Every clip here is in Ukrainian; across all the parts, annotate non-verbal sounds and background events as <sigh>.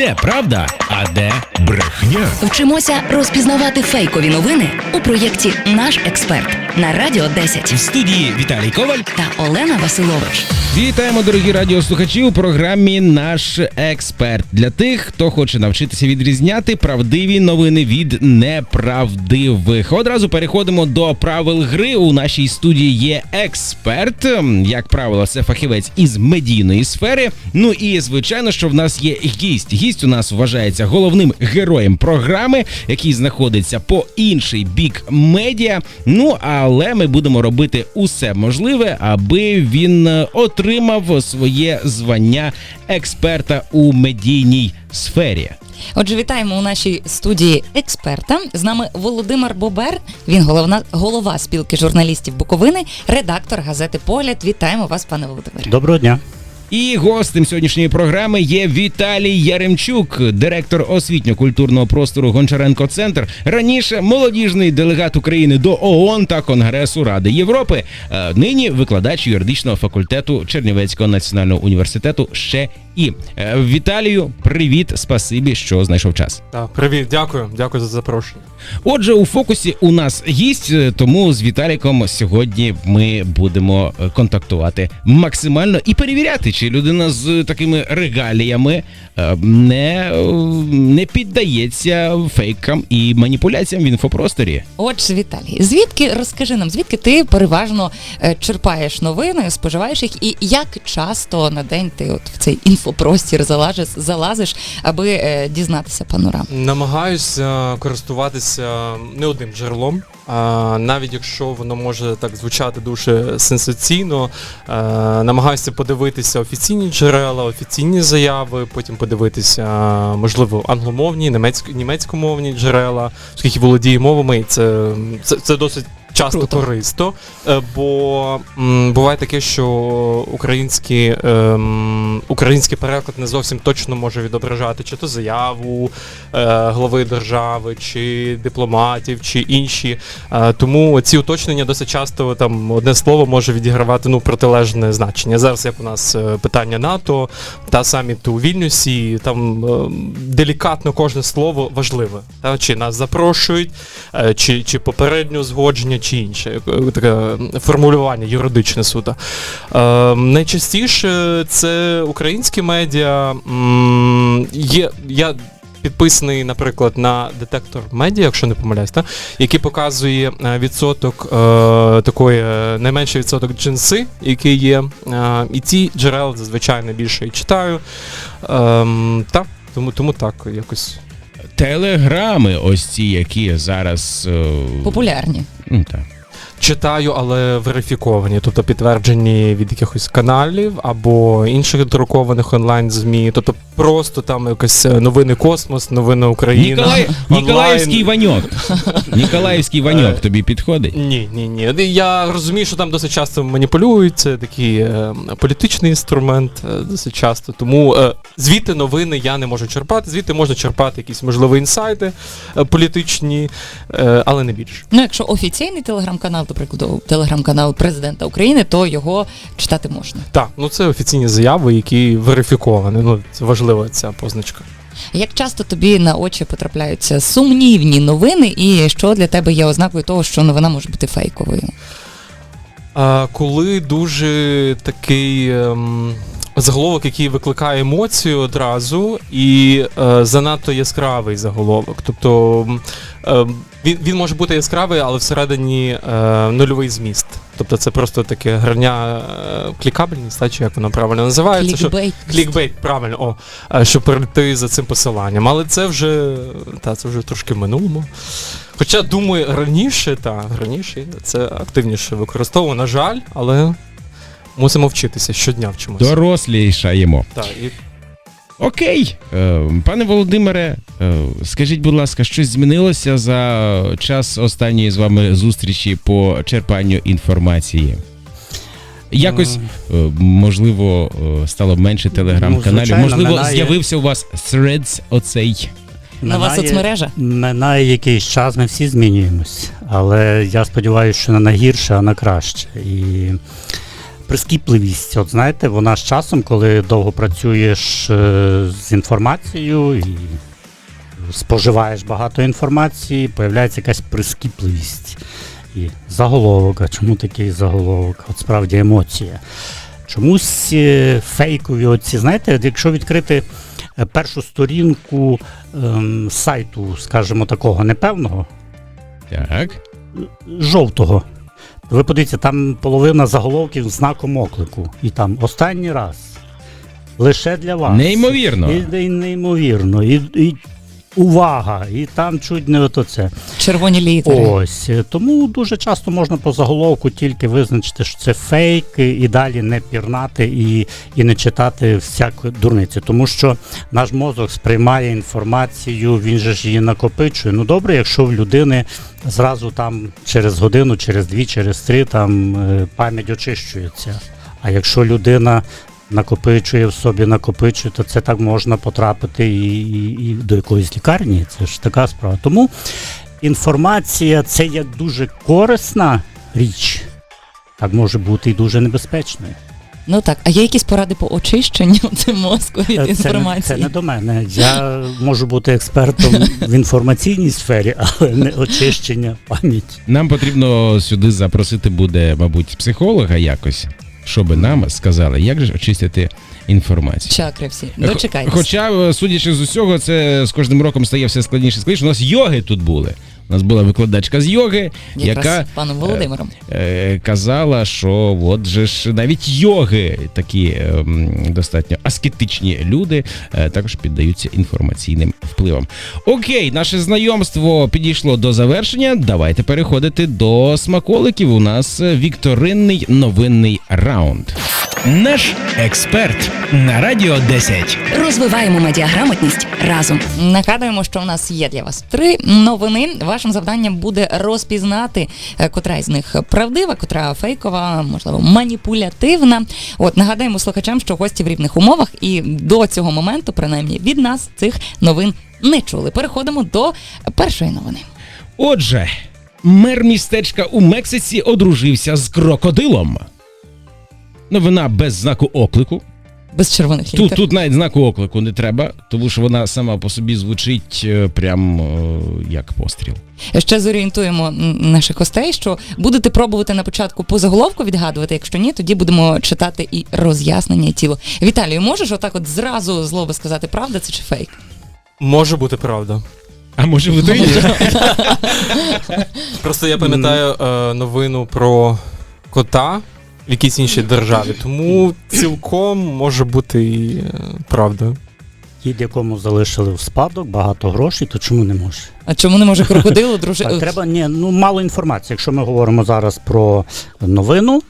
Де правда, а де брехня? Вчимося розпізнавати фейкові новини у проєкті Наш експерт на Радіо 10 В студії Віталій Коваль. та Олена Василович. Вітаємо, дорогі радіослухачі, у програмі Наш експерт для тих, хто хоче навчитися відрізняти правдиві новини від неправдивих. Одразу переходимо до правил гри. У нашій студії є експерт. Як правило, це фахівець із медійної сфери. Ну і звичайно, що в нас є гість. Гість у нас вважається головним героєм програми, який знаходиться по інший бік медіа. Ну але ми будемо робити усе можливе, аби він е, отримав своє звання експерта у медійній сфері. Отже, вітаємо у нашій студії експерта. З нами Володимир Бобер. Він головна голова спілки журналістів Буковини, редактор газети Погляд. Вітаємо вас, пане Володимире. Доброго дня. І гостем сьогоднішньої програми є Віталій Яремчук, директор освітньо-культурного простору Гончаренко Центр. Раніше молодіжний делегат України до ООН та Конгресу Ради Європи. Е, Нині викладач юридичного факультету Чернівецького національного університету. Ще і Е, Віталію, привіт, спасибі, що знайшов час. Так, привіт, дякую, дякую за запрошення. Отже, у фокусі у нас гість, е, тому з Віталіком сьогодні ми будемо е, контактувати максимально і перевіряти, чи людина з такими регаліями не, е, не піддається фейкам і маніпуляціям в інфопросторі. Отже, Віталій, звідки розкажи нам, звідки ти переважно е, черпаєш новини, споживаєш їх, і як часто на день ти от в цей інфопростір залазиш, залазиш, аби е, дізнатися панорам? Намагаюся користуватися не одним джерелом, навіть якщо воно може так звучати дуже сенсаційно, е, намагаюся подивитися офіційні джерела, офіційні заяви, потім подивитися, можливо, англомовні, німецько- німецькомовні джерела, оскільки володіє мовами, і це, це, це досить. Часто Круто. користо, е, бо м, буває таке, що український, ем, український переклад не зовсім точно може відображати чи то заяву е, глави держави, чи дипломатів, чи інші. Е, тому ці уточнення досить часто там одне слово може відігравати ну, протилежне значення. Зараз як у нас е, питання НАТО та саміт у Вільнюсі, там е, делікатно кожне слово важливе. Та, чи нас запрошують, е, чи, чи попереднє узгодження, чи інше. Е, Таке формулювання юридичне суто. Е, найчастіше це українські медіа. Є, я підписаний, наприклад, на детектор медіа, якщо не помиляюсь, та, який показує е, відсоток е, такої, е, найменший відсоток джинси, який є. Е, і ці джерела зазвичай найбільше і читаю. Ем, та, тому, тому так, якось. Телеграми, ось ці, які зараз е, Популярні. Ну, так. Читаю, але верифіковані, тобто підтверджені від якихось каналів або інших друкованих онлайн ЗМІ. Тобто просто там якось е, новини Космос, новини Україна. Ніколай... Ніколаївський Ваньок. <laughs> Ніколаївський Ваньок Е, тобі підходить? Ні, ні, ні. Я розумію, що там досить часто маніпулюють, це такий е, політичний інструмент е, досить часто. Тому е, звідти новини я не можу черпати, звідти можна черпати якісь можливі інсайти е, політичні, е, але не більше. Ну, якщо офіційний телеграм-канал, до прикладу, телеграм-канал президента України, то його читати можна. Так, ну це офіційні заяви, які верифіковані. Ну, це важлива ця позначка. Як часто тобі на очі потрапляються сумнівні новини, і що для тебе є ознакою того, що новина може бути фейковою? А, коли дуже такий ем, заголовок, який викликає емоцію одразу, і е, занадто яскравий заголовок. Тобто ем, він, він може бути яскравий, але всередині е, нульовий зміст. Тобто це просто таке грання е, клікабельність, та, чи як воно правильно називається. що- Клікбейт. Клікбейт, правильно, о, е, щоб перейти за цим посиланням. Але це вже, та, це вже трошки в минулому. Хоча, думаю, раніше, та, раніше це активніше використовувано, на жаль, але мусимо вчитися, щодня вчимося. Дорослішаємо. Так, і Окей, Е, пане Володимире, е, скажіть, будь ласка, щось змінилося за час останньої з вами зустрічі по черпанню інформації? Якось, е, можливо, е, стало менше телеграм-каналів. Ну, звичайно, можливо, минає- з'явився у вас Threads оцей. Нова Минає- соцмережа? Минає якийсь час, ми всі змінюємось. Але я сподіваюся, що не на гірше, а на краще. І прискіпливість. От знаєте, вона з часом, коли довго працюєш е, з інформацією і споживаєш багато інформації, появляється якась прискіпливість. І заголовок, а чому такий заголовок? От справді емоція. Чомусь е, фейкові оці, знаєте, якщо відкрити е, першу сторінку ем, сайту, скажімо, такого непевного, Так. жовтого. Ви подивіться, там половина заголовків знаком оклику. І там останній раз. Лише для вас. Неймовірно. І, і неймовірно. І, і увага. І там чуть не ото це. Червоні літери. Ось. Тому дуже часто можна по заголовку тільки визначити, що це фейк, і далі не пірнати і, і не читати всяку дурниці. Тому що наш мозок сприймає інформацію, він же ж її накопичує. Ну добре, якщо в людини зразу там через годину, через дві, через три там е, пам'ять очищується. А якщо людина накопичує в собі, накопичує, то це так можна потрапити і, і, і до якоїсь лікарні. Це ж така справа. Тому інформація це як дуже корисна річ, так може бути і дуже небезпечною. Ну так, а є якісь поради по очищенню <laughs> мозку від Е, Це не, інформації? це не до мене. Я можу бути експертом в інформаційній сфері, але не очищення пам'яті. Нам потрібно сюди запросити буде, мабуть, психолога якось, щоб нам сказали, як же очистити інформацію. Чакри всі. Дочекайтесь. Хоча, е, судячи з усього, це з кожним роком стає все складніше і складніше. У нас йоги тут були. У нас була викладачка з йоги, Якраз яка паном Володимиром. е, казала, що от же ж навіть йоги, такі ем, достатньо аскетичні люди, е, також піддаються інформаційним впливам. Окей, наше знайомство підійшло до завершення. Давайте переходити до смаколиків. У нас е, вікторинний новинний раунд. Наш експерт на радіо 10. Розвиваємо медіаграмотність разом. Нагадуємо, що у нас є для вас три новини. Вашим завданням буде розпізнати, е, котра із них правдива, котра фейкова, можливо, маніпулятивна. От нагадаємо слухачам, що гості в рівних умовах, і до цього моменту, принаймні, від нас цих новин не чули. Переходимо до першої новини. Отже, мер містечка у Мексиці одружився з крокодилом. Новина без знаку оклику. Без червоних Тут, літер. тут навіть знаку оклику не треба, тому що вона сама по собі звучить е, прям е, як постріл. Ще зорієнтуємо м, наших гостей, що будете пробувати на початку по заголовку відгадувати. Якщо ні, тоді будемо читати і роз'яснення тілу. Віталію, можеш отак от зразу злоби сказати, правда це чи фейк? Може бути правда. А може то ні? <laughs> Просто я пам'ятаю е, новину про кота в якійсь іншій державі, тому цілком може бути і е, правда. Кіт, якому залишили в спадок багато грошей, то чому не може? А чому не може крокодилу <laughs> дружити? Так, треба ні, ну мало інформації. Якщо ми говоримо зараз про новину,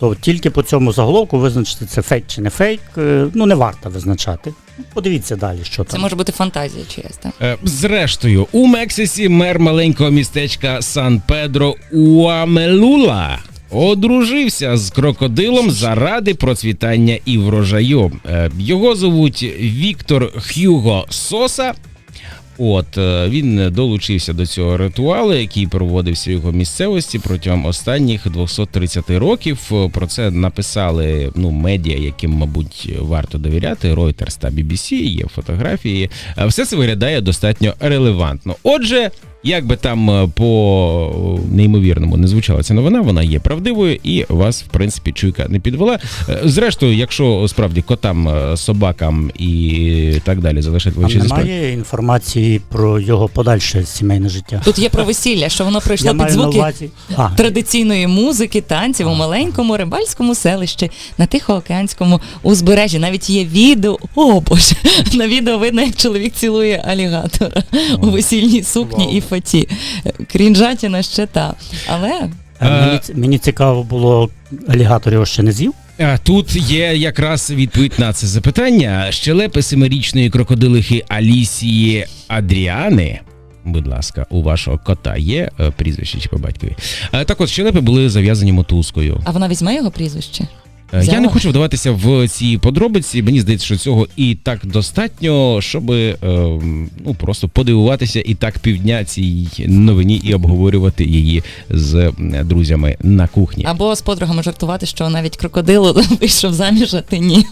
то тільки по цьому заголовку визначити це фейк чи не фейк, е, ну не варто визначати. Подивіться далі, що там. Це може бути фантазія чиясь, так? Е, Зрештою, у Мексиці мер маленького містечка Сан Педро Уамелула одружився з крокодилом заради процвітання і врожаю. Е, Його звуть Віктор Х'юго Соса. От е, він долучився до цього ритуалу, який проводився в його місцевості протягом останніх 230 років. Про це написали ну медіа, яким, мабуть, варто довіряти. Reuters та BBC, є фотографії. Е, Все це виглядає достатньо релевантно. Отже, як би там е, по е, неймовірному не звучала ця новина, вона є правдивою і вас, в принципі, чуйка не підвела. Е, Зрештою, якщо справді котам, собакам і так далі залишать величезні справи. немає інформації про його подальше сімейне життя. Тут є про весілля, що воно пройшло Я під звуки увазі. Традиційної музики, танців у маленькому рибальському селищі на Тихоокеанському узбережжі. Навіть є відео. О боже, <laughs> на відео видно, як чоловік цілує алігатора у весільній сукні і фаті. Крінжатіна ще та. Але е, мені, мені цікаво було, алігатор його ще не з'їв. Тут є якраз відповідь на це запитання. Щелепи семирічної крокодилихи Алісії Адріани. Будь ласка, у вашого кота є е, прізвище чи по батькові. Е, Так от щелепи були зав'язані мотузкою. а вона візьме його прізвище? Е. Я не хочу вдаватися в ці подробиці. Мені здається, що цього і так достатньо, щоб е, ну просто подивуватися і так півдня цій новині і обговорювати її з е, друзями на кухні. Або з подругами жартувати, що навіть крокодил <laughs> вийшов заміж, а ти ні.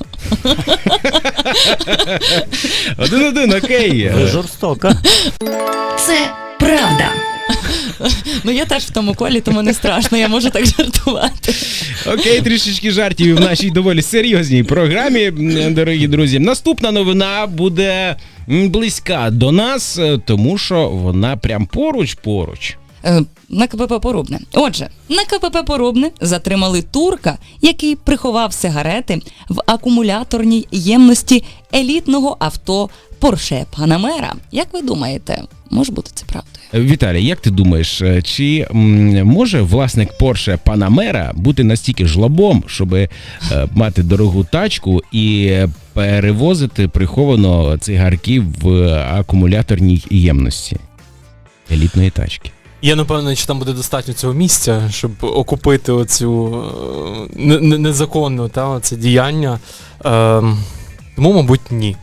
Один один, окей. Жорстока. Це правда. <laughs> Ну я теж в тому колі, тому не страшно, я можу так жартувати. Окей, трішечки жартів в нашій доволі серйозній програмі, дорогі друзі. Наступна новина буде близька до нас, е, тому що вона прям поруч поруч. Е, На КПП Порубне. Отже, на КПП Порубне затримали турка, який приховав сигарети в акумуляторній ємності елітного авто Porsche Panamera. Як ви думаєте, може бути це правдою? Віталій, як ти думаєш, е, чи може власник Porsche Panamera бути настільки жлобом, щоб е, мати дорогу тачку і перевозити приховано цигарки в акумуляторній ємності елітної тачки? Я впевнений, чи там буде достатньо цього місця, щоб окупити оцю е, не- не- незаконну та, оце діяння. Ем, тому, мабуть, ні.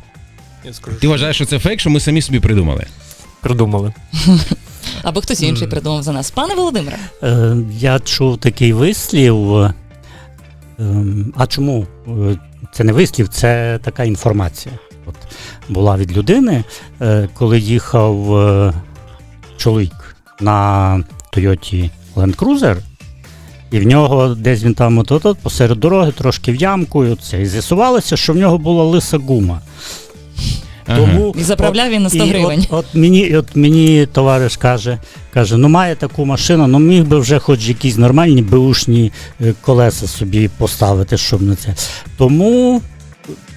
Я скажу, Ти що вважаєш, що це фейк, що ми самі собі придумали? придумали. <laughs> Або хтось інший придумав за нас. Пане Володимире, Е, Я чув такий вислів. е, ем, А чому? Е, Це не вислів, це така інформація. От була від людини, е, коли їхав е, чоловік на Тойоті Land Cruiser, і в нього десь він там от, от, посеред дороги трошки в ямку, і, оце, і з'ясувалося, що в нього була лиса гума. Тому І заправляв він на 100 і гривень. От, от, мені, от мені товариш каже, каже, ну має таку машину, ну міг би вже хоч якісь нормальні беушні е, колеса собі поставити, щоб на це. Тому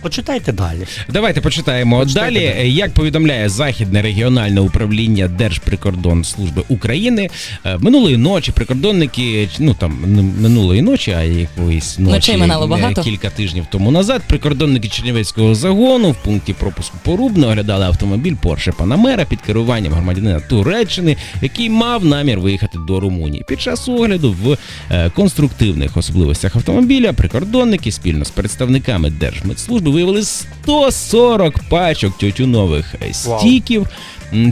почитайте далі. Давайте почитаємо Почитайте далі. далі. Як повідомляє Західне регіональне управління Держприкордонслужби України, е, минулої ночі прикордонники, ну там не минулої ночі, а якоїсь ночі минало е, багато. кілька тижнів тому назад. Прикордонники Чернівецького загону в пункті пропуску Порубне оглядали автомобіль Porsche Panamera під керуванням громадянина Туреччини, який мав намір виїхати до Румунії. Під час огляду в е, конструктивних особливостях автомобіля прикордонники спільно з представниками Держмедслужби виявили 140 пачок тютюнових е, стіків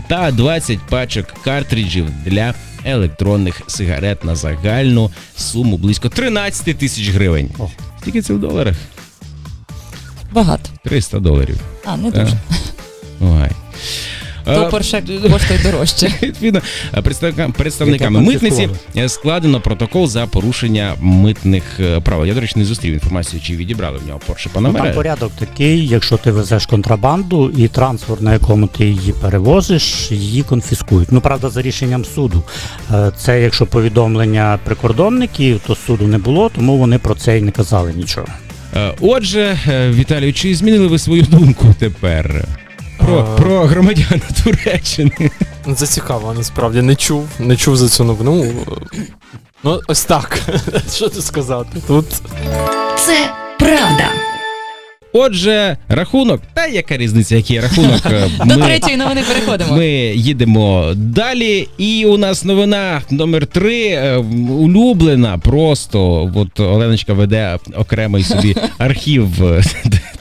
та 20 пачок картриджів для електронних сигарет на загальну суму близько 13 тисяч гривень. Скільки це в доларах? Багато. 300 доларів. А, не дуже. Ой. То Порше коштує дорожче. <laughs> Відповідно, представниками митниці складено протокол за порушення митних е, правил. Я, до речі, не зустрів інформацію, чи відібрали в нього Porsche Ну, там порядок такий, якщо ти везеш контрабанду і транспорт, на якому ти її перевозиш, її конфіскують. Ну, правда, за рішенням суду. Е, Це якщо повідомлення прикордонників, то суду не було, тому вони про це і не казали нічого. Е, Отже, Віталію, чи змінили ви свою думку тепер? Про, про громадян Туреччини. Ну, Це цікаво, насправді не чув, не чув за цю новину. Е, Ну, ось так. <laughs> Що тут сказати? Тут Це правда. Отже, рахунок, та яка різниця, який рахунок? <laughs> е, До третьої новини переходимо. Ми їдемо далі, і у нас новина номер три е, улюблена. Просто от Оленочка веде окремий собі <laughs> архів е,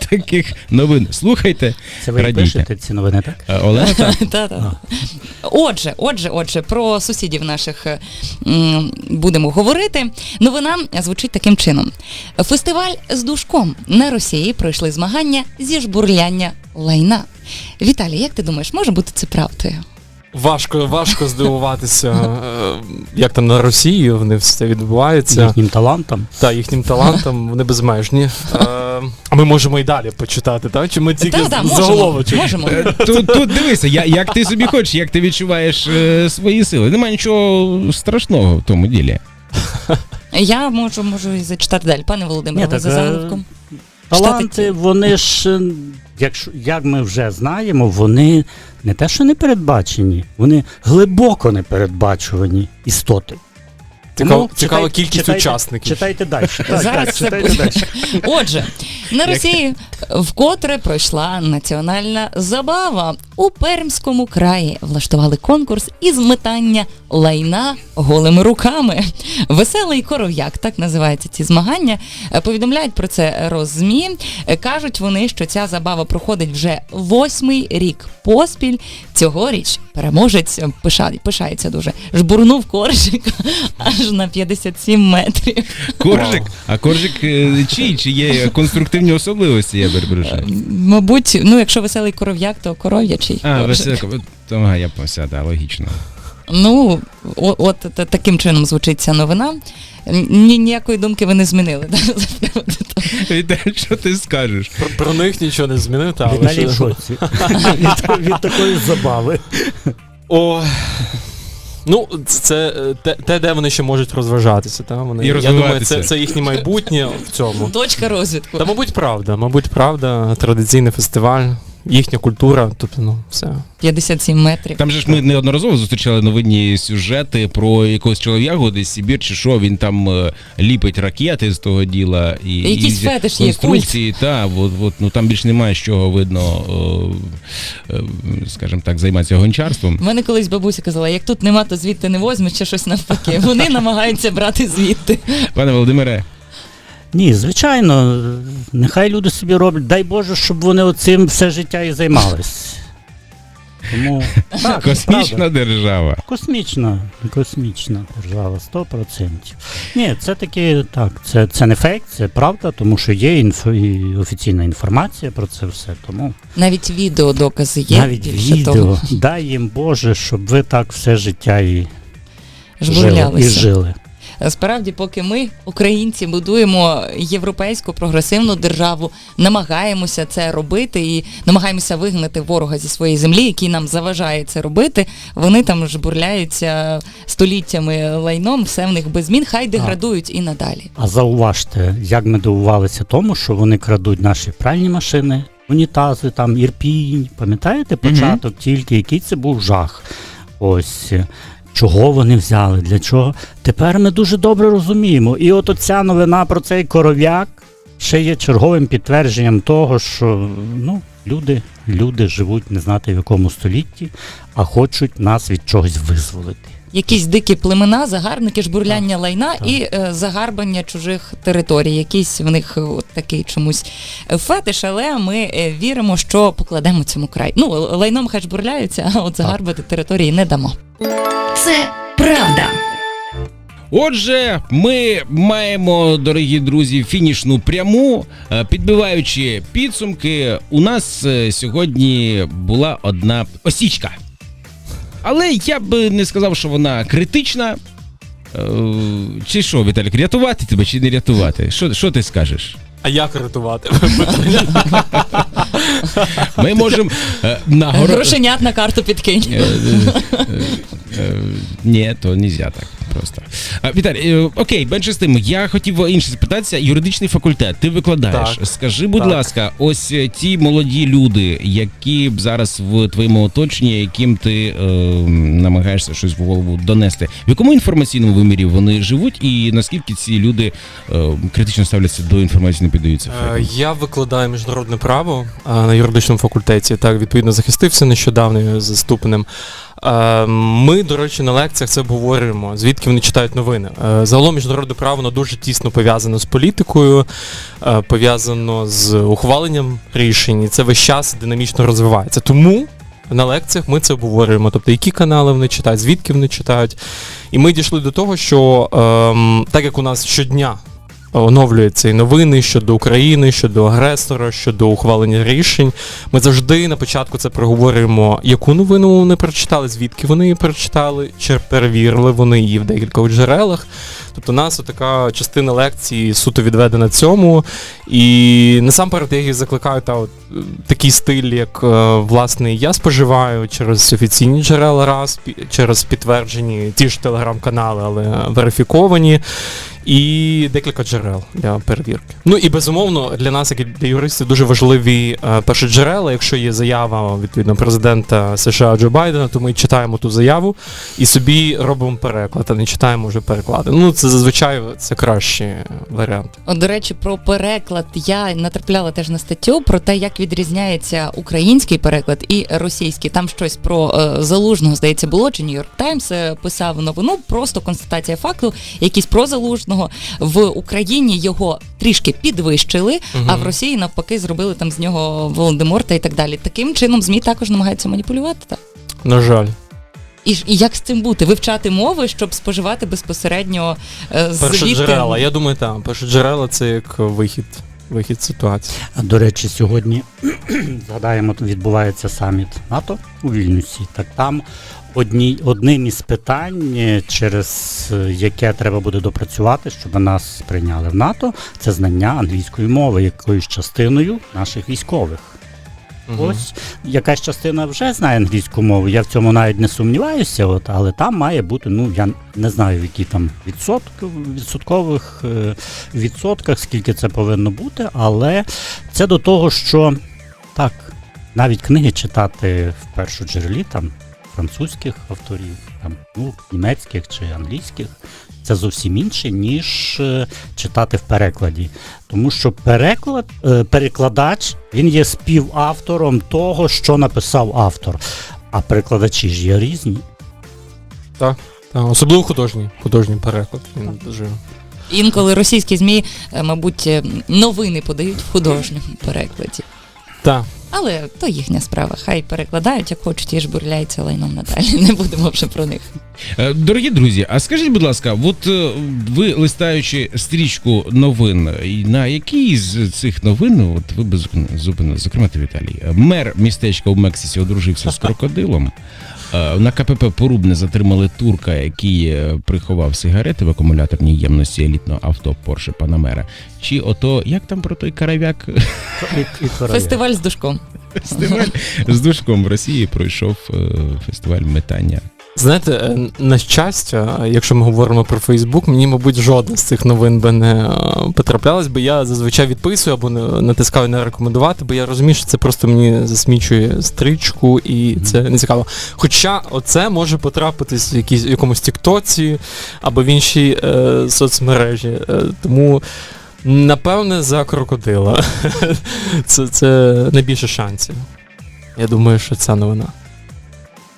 таких новин. Слухайте, Це ви радійте. пишете ці новини, так? Е, Олена, так. <laughs> Та-та. Отже, отже, отже, про сусідів наших е, м, будемо говорити. Новина звучить таким чином: фестиваль з душком на Росії пройшли змагання зі жбурляння лайна. Віталій, як ти думаєш, може бути це правдою? важко, важко здивуватися, е, як там на Росії в них все відбувається. Їхнім талантом. Та їхнім талантам вони безмежні. Е, А ми можемо і далі почитати, так? Чи ми тільки Та-та, можемо, заголовочок? можемо. Е, Тут, тут дивися, я, як ти собі хочеш, як ти відчуваєш е, свої сили. Немає нічого страшного в тому ділі. Я можу, можу і зачитати далі. Пане Володимире, Ні, ви так, за е, заголовком. Таланти, вони ж, е, якщо, як ми вже знаємо, вони не те, що не передбачені, вони глибоко непередбачувані істоти. Цікаво, Тому цікава читайте- кількість читайте- учасників. Читайте далі. <laughs> Так, Зараз так, це читайте буде. далі. Отже, на Росії Вкотре пройшла національна забава. У Пермському краї влаштували конкурс із метання лайна голими руками. Веселий коров'як, так називаються ці змагання. Повідомляють про це роззмі. Кажуть вони, що ця забава проходить вже восьмий рік поспіль. Цьогоріч переможець пиша- пишається дуже. Жбурнув коржик <laughs> аж на 57 метрів. Коржик, а коржик е, чий? Чи є конструктивні особливості, я перепрошую? Мабуть, ну якщо веселий коров'як, то коров'ячий. А, коржик. веселко. Я пося, да, логічно. Ну, от таким чином звучить ця новина. Ні, ніякої думки ви не змінили. Віталій, що ти скажеш? Про, про них нічого не змінити, але Віталій що- в шоці <laughs> від, від такої забави. О, ну, це те, те, де вони ще можуть розважатися. Та? Вони, І я думаю, розвиватися. це, це їхнє майбутнє в цьому. Точка розвідку. Та, мабуть, правда. Мабуть, правда. Традиційний фестиваль, їхня культура, тобто, ну, все. 57 метрів. Там же ж ми неодноразово зустрічали новинні сюжети про якогось чолов'ягу, десь Сибір чи що, він там е, ліпить ракети з того діла і Якийсь і фетиш є, конструкції. Та, от, от, ну там більш немає з чого видно, е, е, скажімо так, займатися гончарством. У мене колись бабуся казала, як тут нема, то звідти не возьмеш, чи щось навпаки. Вони <laughs> намагаються брати звідти. Пане Володимире, Ні, звичайно, нехай люди собі роблять. Дай Боже, щоб вони оцим все життя і займались. Тому <laughs> так, космічна правда. держава. Космічна, космічна держава, 100%. Ні, це таки так, це, це не фейк, це правда, тому що є інфо, і офіційна інформація про це все. Тому Навіть відеодокази є. навіть більше відео, того. дай їм Боже, щоб ви так все життя і жили. І жили. Справді, поки ми, українці, будуємо європейську прогресивну державу, намагаємося це робити і намагаємося вигнати ворога зі своєї землі, який нам заважає це робити. Вони там жбурляються століттями лайном, все в них без змін, хай деградують і надалі. А зауважте, як ми дивувалися тому, що вони крадуть наші пральні машини, унітази, там ірпінь. Пам'ятаєте початок тільки, який це був жах. Ось е, чого вони взяли, для чого. Тепер ми дуже добре розуміємо. І от оця новина про цей коров'як ще є черговим підтвердженням того, що ну, люди, люди живуть не знати в якому столітті, а хочуть нас від чогось визволити. Якісь дикі племена, загарбники, жбурляння лайна так. і е, загарбання чужих територій. Якийсь в них е, от такий чомусь е, фетиш, але ми е, віримо, що покладемо цьому край. Ну, лайном хай жбурляються, а от загарбати території не дамо. Це правда. Отже, ми маємо, дорогі друзі, фінішну пряму. Підбиваючи підсумки, у нас сьогодні була одна осічка. Але я б не сказав, що вона критична. Е, Чи що, Віталік, рятувати тебе чи не рятувати? Що, що ти скажеш? А як рятувати? Ми можемо е, нагород... Грошенят на карту підкинь. Е, Ні, то не можна так просто. А, Віталій, е, окей, менше з тим, я хотів інше запитатися. Юридичний факультет, ти викладаєш. Так. Скажи, будь Так. ласка, ось е, ті молоді люди, які зараз в твоєму оточенні, яким ти е, намагаєшся щось в голову донести, в якому інформаційному вимірі вони живуть, і наскільки ці люди е, критично ставляться до інформації, не піддаються Е. Я викладаю міжнародне право на юридичному факультеті. Так, відповідно, захистився нещодавно з ступенем. Е, Ми, до речі, на лекціях це обговорюємо, звідки вони читають новини. Е, Загалом міжнародне право воно дуже тісно пов'язано з політикою, е, пов'язано з ухваленням рішень, і це весь час динамічно розвивається. Тому на лекціях ми це обговорюємо. Тобто, які канали вони читають, звідки вони читають. І ми дійшли до того, що ем, так як у нас щодня оновлюються і новини щодо України, щодо агресора, щодо ухвалення рішень. Ми завжди на початку це проговорюємо, яку новину вони прочитали, звідки вони її прочитали, чи перевірили вони її в декількох джерелах. Тобто у нас така частина лекції суто відведена цьому. І насамперед я їх закликаю та от е, такий стиль, як е, власне я споживаю через офіційні джерела раз, через підтверджені ті ж телеграм-канали, але верифіковані. і декілька джерел для перевірки. Ну і безумовно для нас, як і для юристів, дуже важливі е, перші джерела. Якщо є заява відповідно президента США Джо Байдена, то ми читаємо ту заяву і собі робимо переклад, а не читаємо вже переклади. Ну це зазвичай це кращий варіант. От, до речі, про переклад я натрапляла теж на статтю про те, як відрізняється український переклад і російський. Там щось про е, залужного, здається, було чи Нью-Йорк Таймс е, писав новину. Просто констатація факту, якийсь про залужного в Україні його трішки підвищили, а в Росії навпаки зробили там з нього Володиморта і так далі. Таким чином змі також намагаються маніпулювати. Так? На жаль. І, і як з цим бути? Вивчати мови, щоб споживати безпосередньо е, Перші звідти? джерела. Я думаю, так. Перші джерела це як вихід. Вихід ситуації. До речі, сьогодні <clears throat> згадаємо, відбувається саміт НАТО у Вільнюсі. Так там одні, одним із питань, е, через е, яке треба буде допрацювати, щоб нас прийняли в НАТО, це знання англійської мови, якоюсь частиною наших військових. Мгм. Ось якась частина вже знає англійську мову. Я в цьому навіть не сумніваюся, от, але там має бути, ну я не знаю, які там відсотки, відсоткових е, відсотках, скільки це повинно бути, але це до того, що так, навіть книги читати в першу джерелі там французьких авторів, там, ну, німецьких чи англійських. Це зовсім інше, ніж е, читати в перекладі. Тому що переклад, е, перекладач він є співавтором того, що написав автор. А перекладачі ж є різні. Так, особливо художній, художній переклад. Він дуже. Інколи російські змі, е, мабуть, новини подають в художньому перекладі. Так. Але то їхня справа. Хай перекладають, як хочуть, і ж бурляються лайном надалі. <laughs> Не будемо вже про них. Е, Дорогі друзі, а скажіть, будь ласка, от е, ви листаючи стрічку новин, на якій з цих новин, от ви без зупини- зупинили, зокрема ти, Віталій, мер містечка у Мексиці одружився з <laughs> крокодилом. Е, На КПП Порубне затримали турка, який е, приховав сигарети в акумуляторній ємності елітного авто Porsche Panamera. Чи ото як там про той каравяк. Фестиваль з душком. фестиваль з душком в Росії пройшов е, фестиваль метання. Знаєте, е, на щастя, якщо ми говоримо про Фейсбук, мені, мабуть, жодна з цих новин би не е, потраплялась, бо я зазвичай відписую або не- натискаю не рекомендувати, бо я розумію, що це просто мені засмічує стрічку і це не цікаво. Хоча оце може потрапитись в якійсь в якомусь тіктоці або в іншій е, соцмережі. Е, тому. Напевне, за крокодила. <laughs> це, це найбільше шансів. Я думаю, що ця новина.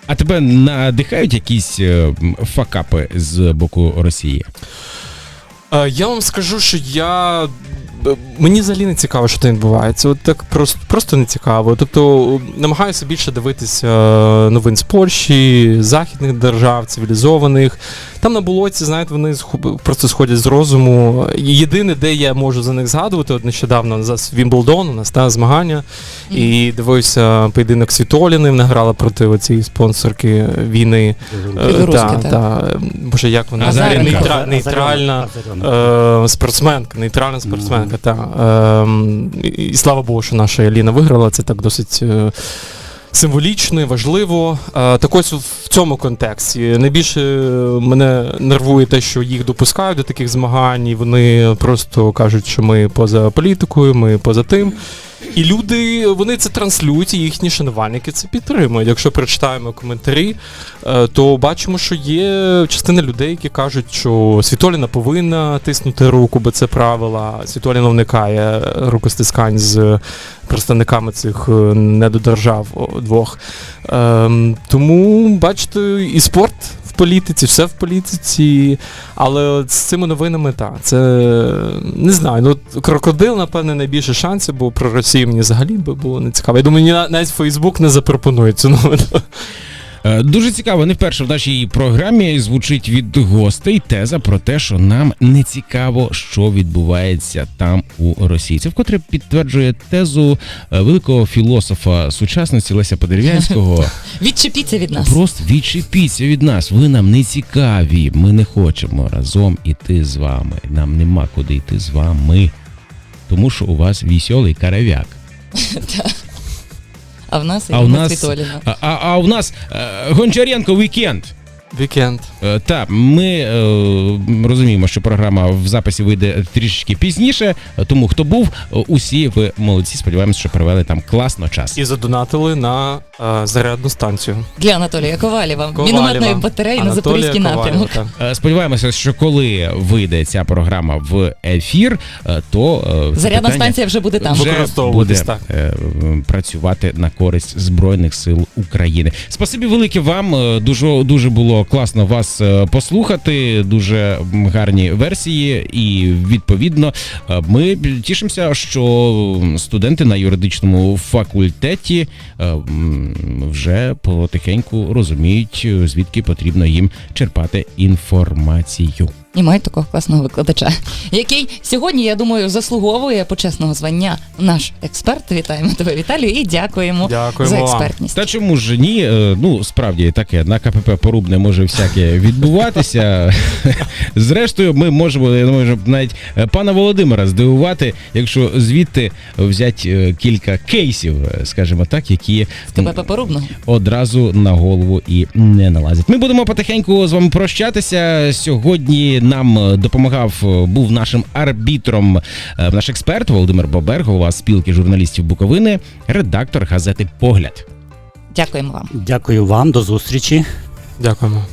А тебе надихають якісь е, факапи з боку Росії? Е, Я вам скажу, що я. Мені взагалі не цікаво, що там відбувається. От так просто, просто не цікаво. Тобто намагаюся більше дивитися е, новин з Польщі, західних держав, цивілізованих. Там на болоті, знаєте, вони просто сходять з розуму. Єдине, де я можу за них згадувати, от нещодавно за Вімблдон, у нас та змагання. І дивився поєдинок Світоліни, вона грала проти оцієї спонсорки війни. Е, та, та. Боже, як вона нейтральна. Е, спортсменка, нейтральна спортсменка, та. Ем, і, слава Богу, що наша Еліна виграла, це так досить. е, Символічно, важливо. Е, так ось в цьому контексті. Найбільше мене нервує те, що їх допускають до таких змагань, і вони просто кажуть, що ми поза політикою, ми поза тим. І люди вони це транслюють, і їхні шанувальники це підтримують. Якщо прочитаємо коментарі, е, то бачимо, що є частина людей, які кажуть, що Світоліна повинна тиснути руку, бо це правила. Світоліна уникає рукостискань з представниками цих е, недодержав двох. Ем, тому, бачите, і спорт політиці, все в політиці. Але от з цими новинами так, це не знаю. Ну, крокодил, напевне, найбільше шансів, бо про Росію мені взагалі би було не цікаво. Я думаю, навіть Фейсбук не запропонує цю новину. Е, Дуже цікаво, не вперше в нашій програмі звучить від гостей теза про те, що нам не цікаво, що відбувається там у Росії. Це вкотре підтверджує тезу е, великого філософа сучасності Леся Подерев'янського. <laughs> Відчепіться від нас. Просто відчепіться від нас. Ви нам не цікаві. Ми не хочемо разом іти з вами. Нам нема куди йти з вами. Тому що у вас веселий каравяк. <laughs> А в нас А у Ірина нас, Світоліна. а, а, а у нас е, Гончаренко вікенд. Вікенд. Е, Та ми е, розуміємо, що програма в записі вийде трішечки пізніше. Тому хто був, е, усі ви молодці. Сподіваємося, що провели там класно час. І задонатили на е, зарядну станцію. Для Анатолія Ковалєва, мінометної батареї на запорізький напрямок. Сподіваємося, що коли вийде ця програма в ефір, то е, Зарядна станція вже буде там. вже Використовуватись, буде так. е, працювати на користь збройних сил України. Спасибі велике вам. Дуже дуже було класно вас е, послухати. Дуже гарні версії, і відповідно е, ми тішимося, що студенти на юридичному факультеті е, вже потихеньку розуміють, звідки потрібно їм черпати інформацію. І мають такого класного викладача, який сьогодні, я думаю, заслуговує почесного звання наш експерт. Вітаємо тебе, Віталію, і дякуємо, Дякуємо за вам. експертність. Та чому ж ні? Е, Ну справді таке на КПП порубне може всяке відбуватися. <laughs> Зрештою, ми можемо я думаю, навіть е, пана Володимира здивувати, якщо звідти взяти е, кілька кейсів, скажімо так, які З КПП Порубного. одразу на голову і не налазять. Ми будемо потихеньку з вами прощатися. Сьогодні нам е, допомагав, е, був нашим арбітром е, наш експерт Володимир Бобер, голова спілки журналістів Буковини, редактор газети Погляд. Дякуємо вам. Дякую вам, до зустрічі. Дякуємо.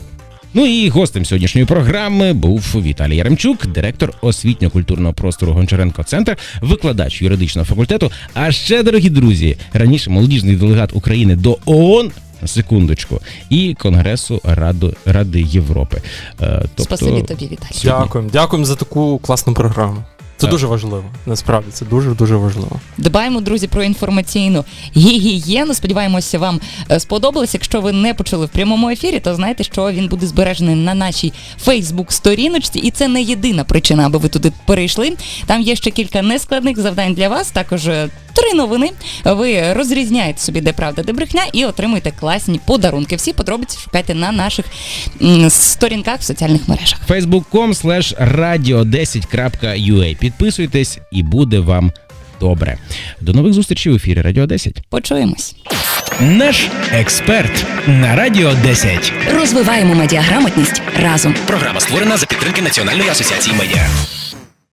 Ну і гостем сьогоднішньої програми був Віталій Яремчук, директор освітньо-культурного простору Гончаренко Центр, викладач юридичного факультету. А ще, дорогі друзі, раніше молодіжний делегат України до ООН. Секундочку, і Конгресу Ради, Ради Європи. Е, Тобто, Спасибі тобі, Віталій. Дякуємо. Дякуємо за таку класну програму. Це Так. дуже важливо. Насправді це дуже дуже важливо. Дбаємо, друзі, про інформаційну гігієну. Сподіваємося, вам е, сподобалось. Якщо ви не почули в прямому ефірі, то знаєте, що він буде збережений на нашій Фейсбук-сторіночці. І це не єдина причина, аби ви туди перейшли. Там є ще кілька нескладних завдань для вас. Також е, три новини. Ви розрізняєте собі, де правда, де брехня, і отримуєте класні подарунки. Всі подробиці шукайте на наших м, сторінках в соціальних мережах. facebook.com slash radio10.ua. Підписуйтесь і буде вам добре. До нових зустрічей в ефірі Радіо 10. Почуємось. Наш експерт на радіо 10. Розвиваємо медіаграмотність разом. Програма створена за підтримки Національної асоціації медіа.